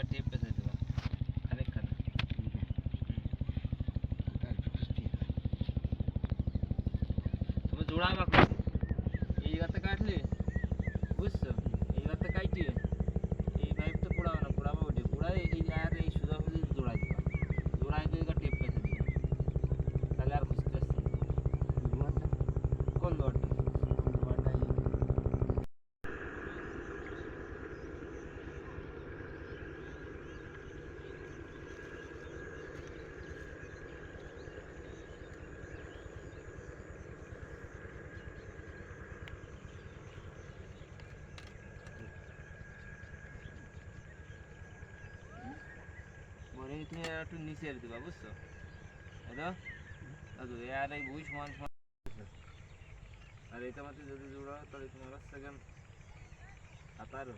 का टेप पे दे देगा। कनेक्ट करना तुम्हें जुड़ा বলে তুমি একটু নিচে দিবা, বুঝছ? দাদু আর এই বই সমান সমান আর এটা মাত্র যদি জোড়া তাহলে তোমার সেকেন্ড সাতারো